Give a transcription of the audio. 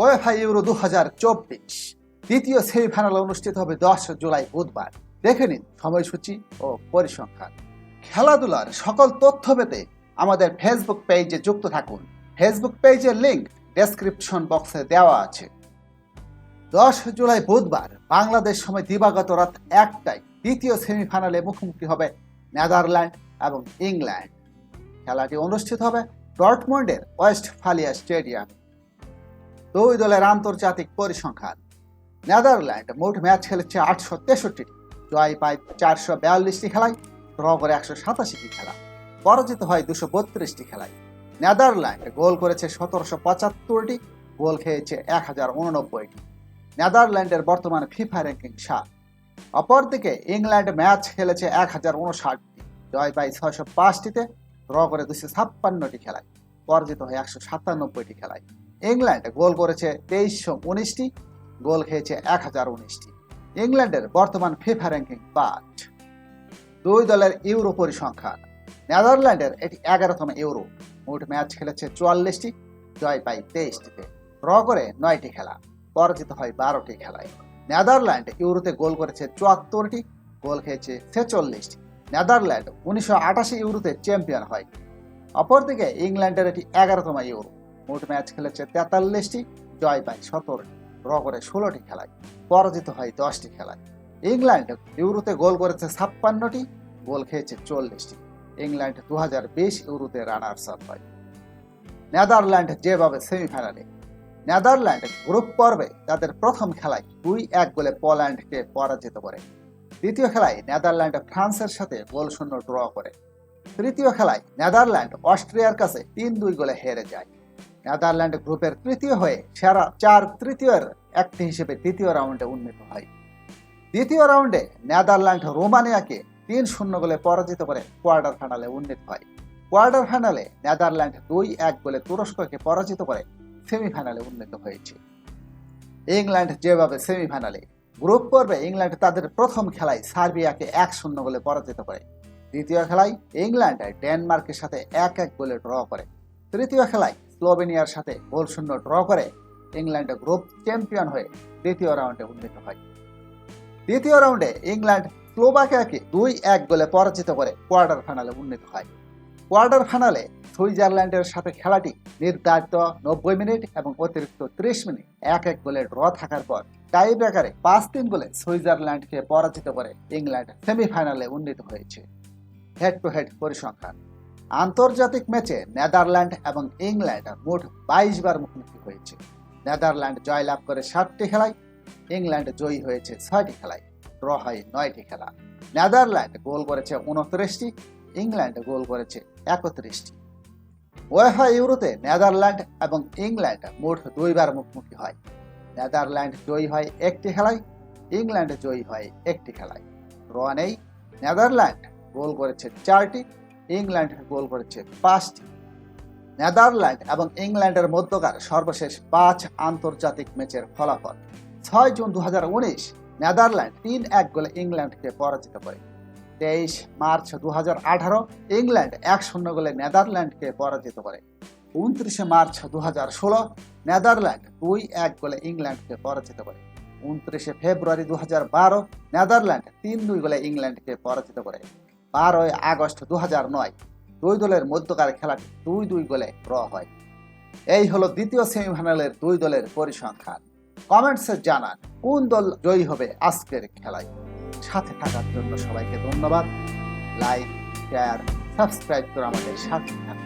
UEFA euro দু হাজার চব্বিশ। দ্বিতীয় সেমিফাইনাল অনুষ্ঠিত হবে দশ জুলাই বুধবার। দেখে নিন সময়সূচি ও পরিসংখ্যান। খেলাধুলার সকল তথ্য পেতে আমাদের ফেসবুক পেজে যুক্ত থাকুন। ফেসবুক পেজের লিঙ্ক ডেসক্রিপশন বক্সে দেওয়া আছে। দশ জুলাই বুধবার, বাংলাদেশ সময় দিবাগত রাত একটায় দ্বিতীয় সেমিফাইনালে মুখোমুখি হবে নেদারল্যান্ড এবং ইংল্যান্ড। খেলাটি অনুষ্ঠিত হবে ডর্টমন্ডের ওয়েস্ট ফালিয়া স্টেডিয়াম। দুই দলের আন্তর্জাতিক পরিসংখ্যান। নেদারল্যান্ড মোট ম্যাচ খেলেছে আটশো তেষট্টিটি জয় পায় চারশো বিয়াল্লিশটি খেলায়, ড্র করে একশো সাতাশিটি খেলা পরাজিত হয় দুশো বত্রিশটি খেলায়। নেদারল্যান্ড গোল করেছে সতেরোশো পঁচাত্তরটি গোল খেয়েছে এক হাজার উননব্বইটি নেদারল্যান্ডের বর্তমান ফিফা র্যাঙ্কিং সাত। অপরদিকে ইংল্যান্ড ম্যাচ খেলেছে এক হাজার উনষাটটি জয় পায় ছয়শো পাঁচটিতে ড্র করে দুশো ছাপ্পান্নটি খেলায়। পরাজিত হয় একশো সাতানব্বইটি খেলায়। ইংল্যান্ড গোল করেছে তেইশশো উনিশটি, গোল খেয়েছে এক হাজার উনিশটি। ইংল্যান্ডের বর্তমান ফিফা র্যাঙ্কিং পাঁচ। দুই দলের ইউরো পরিসংখ্যান নেদারল্যান্ডের এটি এগারোতম ইউরো। মোট ম্যাচ খেলেছে চুয়াল্লিশটি, জয় পায় তেইশটিতে। ড্র করে নয়টি খেলা, পরাজিত হয় বারোটি খেলায়। নেদারল্যান্ড ইউরোতে গোল করেছে চুয়াত্তরটি, গোল খেয়েছে ছেচল্লিশটি। নেদারল্যান্ড উনিশশো আটাশি ইউরোতে চ্যাম্পিয়ন হয়। অপরদিকে ইংল্যান্ডের এটি এগারোতম ইউরো। মোট ম্যাচ খেলেছে তেতাল্লিশটি জয় পায় সতেরোটি ড্র করে ষোলোটি খেলায়, পরাজিত হয় দশটি খেলায়। ইংল্যান্ড ইউরোতে গোল করেছে ছাপ্পান্নটি, গোল খেয়েছে চল্লিশটি। ইংল্যান্ড দু হাজার বিশ ইউরোতে রানার্স আপ হয়। নেদারল্যান্ড যেভাবে সেমিফাইনালে, নেদারল্যান্ড গ্রুপ পর্বে তাদের প্রথম খেলায় দুই এক গোলে পোল্যান্ডকে পরাজিত করে। দ্বিতীয় খেলায় নেদারল্যান্ড ফ্রান্সের সাথে গোল শূন্য ড্র করে। তৃতীয় খেলায় নেদারল্যান্ড অস্ট্রিয়ার কাছে তিন দুই গোলে হেরে যায়। নেদারল্যান্ড গ্রুপের তৃতীয় হয়ে সেরা চার তৃতীয়ের একটি হিসেবে দ্বিতীয় রাউন্ডে উন্নীত হয়। দ্বিতীয় রাউন্ডে নেদারল্যান্ড রোমানিয়াকে তিন শূন্য গোলে পরাজিত করে কোয়ার্টার ফাইনালে উন্নীত হয়। কোয়ার্টার ফাইনালে নেদারল্যান্ড দুই এক গোলে তুরস্ককে পরাজিত করে সেমিফাইনালে উন্নীত হয়েছে। ইংল্যান্ড যেভাবে সেমিফাইনালে গ্রুপ পর্বে ইংল্যান্ড তাদের প্রথম খেলায় সার্বিয়াকে এক শূন্য গোলে পরাজিত করে। দ্বিতীয় খেলায় ইংল্যান্ড ডেনমার্কের সাথে এক এক গোলে ড্র করে। তৃতীয় খেলায় স্লোভেনিয়ার সাথে গোল শূন্য ড্র করে ইংল্যান্ড গ্রুপ চ্যাম্পিয়ন হয়ে দ্বিতীয় রাউন্ডে উন্নীত হয়। দ্বিতীয় রাউন্ডে ইংল্যান্ড স্লোভাকিয়াকে দুই এক গোলে পরাজিত করে কোয়ার্টার ফাইনালে উন্নীত হয়। কোয়ার্টার ফাইনালে সুইজারল্যান্ডের সাথে খেলাটি নির্ধারিত নব্বই মিনিট এবং অতিরিক্ত ত্রিশ মিনিট এক এক গোলে ড্র থাকার পর টাই ব্রেকারে পাঁচ তিন গোলে সুইজারল্যান্ডকে পরাজিত করে ইংল্যান্ড সেমিফাইনালে উন্নীত হয়েছে। হেড টু হেড পরিসংখ্যান। আন্তর্জাতিক ম্যাচে নেদারল্যান্ড এবং ইংল্যান্ড মোট বাইশ বার মুখোমুখি হয়েছে। নেদারল্যান্ড জয়লাভ করে সাতটি খেলায়, ইংল্যান্ড জয়ী হয়েছে ছয়টি খেলায়, ড্র হয় নয়টি খেলা। নেদারল্যান্ড গোল করেছে উনত্রিশটি, ইংল্যান্ড গোল করেছে একত্রিশটি। ওয়েফা ইউরোতে নেদারল্যান্ড এবং ইংল্যান্ড মোট দুইবার মুখোমুখি হয়। নেদারল্যান্ড জয়ী হয় একটি খেলায়, ইংল্যান্ড জয়ী হয় একটি খেলায়। ড্র নেই। নেদারল্যান্ড গোল করেছে চারটি ইংল্যান্ড গোল করেছে পাঁচটি নেদারল্যান্ড এবং ইংল্যান্ডের মধ্যকার সর্বশেষ পাঁচ আন্তর্জাতিক ম্যাচের ফলাফল। ছয় জুন দু হাজার উনিশ নেদারল্যান্ড তিন এক গোলে ইংল্যান্ডকে পরাজিত করে। তেইশ মার্চ দু হাজার আঠারো ইংল্যান্ড এক শূন্য গোলে নেদারল্যান্ডকে পরাজিত করে। উনত্রিশে মার্চ দু হাজার ষোলো নেদারল্যান্ড দুই এক গোলে ইংল্যান্ডকে পরাজিত করে। উনত্রিশে ফেব্রুয়ারি দু হাজার বারো নেদারল্যান্ড তিন দুই গোলে ইংল্যান্ডকে পরাজিত করে। বারোই আগস্ট দু নয়। দুই দলের মধ্যকার খেলাটি দুই দুই গোলে ড্র হয়। এই হলো দ্বিতীয় সেমিফাইনালের দুই দলের পরিসংখ্যান। কমেন্টসে জানান, কোন দল জয়ী হবে আজকের খেলায়? সাথে থাকার জন্য সবাইকে ধন্যবাদ। লাইক, শেয়ার, সাবস্ক্রাইব করে আমাদের সাথে থাকুন।